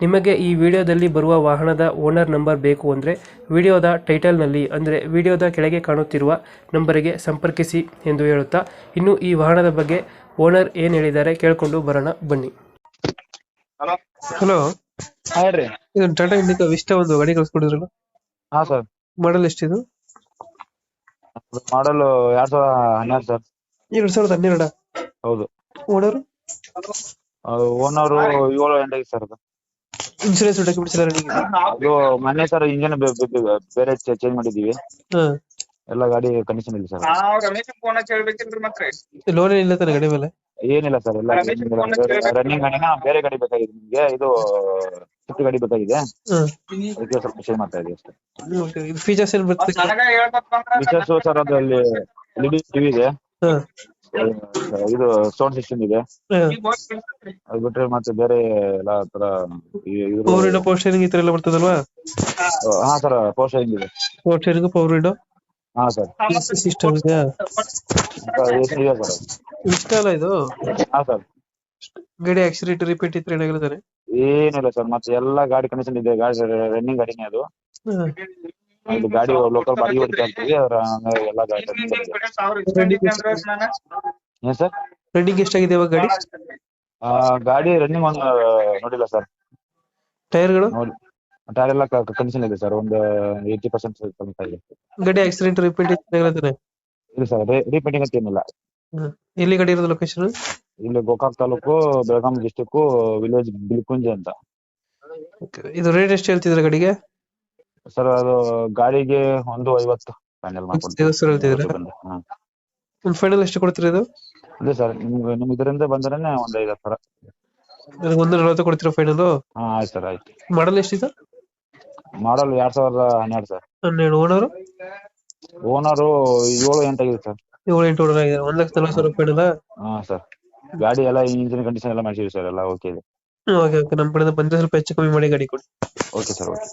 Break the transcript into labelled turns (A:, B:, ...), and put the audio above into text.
A: ನಿಮಗೆ ಈ ವಿಡಿಯೋದಲ್ಲಿ ಬರುವ ವಾಹನದ ಓನರ್ ನಂಬರ್ ಬೇಕು ಅಂದರೆ ವಿಡಿಯೋದ ಟೈಟಲ್ನಲ್ಲಿ ಅಂದರೆ ವಿಡಿಯೋದ ಕೆಳಗೆ ಕಾಣುತ್ತಿರುವ ನಂಬರಿಗೆ ಸಂಪರ್ಕಿಸಿ ಎಂದು ಹೇಳುತ್ತಾ ಇನ್ನು ಈ ವಾಹನದ ಬಗ್ಗೆ ಓನರ್ ಏನು ಹೇಳಿದ್ದಾರೆ ಕೇಳಿಕೊಂಡು ಬರೋಣ ಬನ್ನಿ.
B: ಹಲೋ.
A: ಹಲೋ.
B: ಹಾ ಹೇಳ್ರಿ.
A: ಇದು ಟಾಟಾ ಇಂಡಿಕಾ ವಿಷ್ಟ ಒಂದು ಗಾಡಿ ಕಳ್ಸ್ಕೊಡಿದ್ರಲ್ಲ?
B: ಹಾ ಸರ್.
A: ಮಾಡಲ್ ಎಷ್ಟಿದು?
B: ಮಾಡಲ್ ಎರಡ್ ಸಾವಿರದ ಹನ್ನೆರಡು ಸರ್.
A: ಎರಡು ಸಾವಿರದ ಹನ್ನೆರಡ?
B: ಹೌದು.
A: ಓನರ್
B: ಓನರ್ ಏಳು ಎಂಟಾಗಿ ಸರ್ ಅದು.
A: ಇನ್ಶೂರೆನ್ಸ್ ಡಾಕ್ಯುಮೆಂಟ್ಸ್ ಎಲ್ಲ ರನ್ನಿಂಗ್
B: ಅದು ಮೊನ್ನೆ ಸರ್ ಇಂಜಿನ್ ಬೇರೆ ಚೇಂಜ್ ಮಾಡಿದೀವಿ ಎಲ್ಲ ಗಾಡಿ ಕಂಡೀಷನ್ ಇದೆ ಸರ್.
A: ಲೋನ್ ಏನಿಲ್ಲ ತಾನೆ ಗಾಡಿ ಮೇಲೆ?
B: ಏನಿಲ್ಲ ಸರ್ ಎಲ್ಲ ರನ್ನಿಂಗ್ ಗಾಡಿನ ಬೇರೆ ಗಾಡಿ ಬೇಕಾಗಿದೆ ನಿಮಗೆ. ಇದು ಸ್ವಿಫ್ಟ್ ಗಾಡಿ ಬೇಕಾಗಿದೆ. ಅದಕ್ಕೆ ಸ್ವಲ್ಪ ಚೇಂಜ್ ಮಾಡ್ತಾ ಇದೀವಿ ಅಷ್ಟೇ.
A: ಫೀಚರ್ಸ್ ಏನು ಬರ್ತದೆ?
B: ಫೀಚರ್ಸ್ ಸರ್ ಅದು ಅಲ್ಲಿ ಲಿಡಿ ಟಿವಿ ಇದೆ. ಇದು ಸೌಂಡ್ ಸಿಸ್ಟಮ್ ಇದೆ. ಅದು ಬಿಟ್ರೆ ಮತ್ತೆ ಬೇರೆ ಎಲ್ಲಾ ತರ
A: ಪವರ್ ವಿಂಡೋ ಪವರ್ ಸ್ಟೇರಿಂಗ್ ಈ ತರ ಎಲ್ಲ ಬರ್ತದಲ್ವಾ?
B: ಹಾ ಸರ್ ಪೋಸ್ಟ್ ಇದೆ.
A: ಪವರ್ ಸ್ಟೇರಿಂಗ್ ಪವರ್ ವಿಂಡೋ
B: ಹಾ ಸರ್.
A: ಸಿಸ್ಟಮ್ ಇದೆಯಾ?
B: ಇದೆ ಸರ್.
A: ಇಷ್ಟ ಅಲ್ಲ ಇದು?
B: ಹಾ ಸರ್.
A: ಗಾಡಿ ಆಕ್ಸಿಡೆಂಟ್ ರಿಪೀಟ್ ಇತ್ತು ಏನಾಗಿರ್ತಾರೆ
B: ಏನಿಲ್ಲ ಸರ್ ಮತ್ತೆ ಎಲ್ಲಾ ಗಾಡಿ ಕಂಡೀಷನ್ ಇದೆ. ಗಾಡಿ ರನ್ನಿಂಗ್ ಗಾಡಿನೇ ಅದು. ಇದು ಗಾಡಿ ಲೋಕಲ್ ಬಾಡಿಗೆ ಹೊಡಿತಾ ಇರ್ತೀವಿ ಅದರ ಹಂಗಾಗಿ ಎಲ್ಲಾ ಗಾಡಿ ಏನ್ ಸರ್?
A: ರನ್ನಿಂಗ್ ಎಷ್ಟಾಗಿದೆ ಇವಾಗ ಗಾಡಿ?
B: ಆ, ಗಾಡಿ ರನ್ನಿಂಗ್ ಒಂದು ನೋಡಿಲ್ಲ ಸರ್.
A: ಟೈರ್ಗಳು?
B: ನೋಡಿ. ಟೈರ್ ಎಲ್ಲ ಕಂಡೀಷನ್ ಇದೆ ಸರ್. ಒಂದು ಏಯ್ಟಿ ಪರ್ಸೆಂಟ್ ಕಮ್ಮಿ ಇದೆ
A: ಗಾಡಿ ಆಕ್ಸಿಡೆಂಟ್ ರಿಪೀಟ್
B: ಇಲ್ಲ ಸರ್ ರೀಪೇಂಟಿಂಗ್ ಅಂತ ಏನಿಲ್ಲ.
A: ಎಲ್ಲಿ ಗಾಡಿ ಇರೋದು ಲೊಕೇಶನ್
B: ಇಲ್ಲಿ ಗೋಕಾಕ್ ತಾಲೂಕು ಬೆಳಗಾಂ ಡಿಸ್ಟಿಕ್ ವಿಲೇಜ್ ಬಿಲ್ಕುಂಜೆ ಅಂತ.
A: ಇದು ರೇಟ್ ಎಷ್ಟು ಹೇಳ್ತಿದ್ರೆ ಗಾಡಿಗೆ?
B: ಸರ್ ಅದು ಗಾಡಿಗೆ ಒಂದು ಐವತ್ತು ಫೈನಲ್
A: ಹೇಳ್ತಿದ್ದೀರಾ? ಫೈನಲ್ ಎಷ್ಟು ಕೊಡ್ತೀರಿ ಇದು?
B: ಅದೇ ಸರ್ ನಿಮ್ಗೆ ನಿಮ್ ಇದರಿಂದ ಬಂದ್ರೆ ಒಂದ್ ಐದು ಸಾವಿರ
A: ನನಗೆ ಒಂದು ನಲವತ್ತು ಕೊಡ್ತೀರಾ ಫೈನಲ್
B: ಹಾ ಆಯ್ತು ಸರ್ ಆಯ್ತು.
A: ಮಾಡಲ್ ಎಷ್ಟಿದೆ?
B: ಮಾಡಲ್ ಎರಡ್ ಸಾವಿರದ ಹನ್ನೆರಡು ಸರ್
A: ಹನ್ನೆರಡು ಓನರು?
B: ಓನರು ಏಳು ಎಂಟಾಗಿದೆ ಸರ್
A: ಏಳು ಎಂಟು ಓನರ್ ಆಗಿದೆ. ಒಂದ್ ಲಕ್ಷ ನಲವತ್ತು ಸಾವಿರ ಫೈನಲ್
B: ಹಾ ಸರ್ ಗಾಡಿ ಎಲ್ಲ ಇಂಜಿನ್ ಕಂಡೀಷನ್ ಎಲ್ಲ ಮಾಡಿಸಿವಿ ಸರ್ ಎಲ್ಲ ಓಕೆ ಇದೆ.
A: ಓಕೆ ಓಕೆ ನಮ್ಮ ಕಡೆಯಿಂದ ಬಂದ್ರೆ ಸ್ವಲ್ಪ ಹೆಚ್ಚು ಕಮ್ಮಿ ಮಾಡಿ ಗಾಡಿ ಕೊಡಿ.
B: Okay sir okay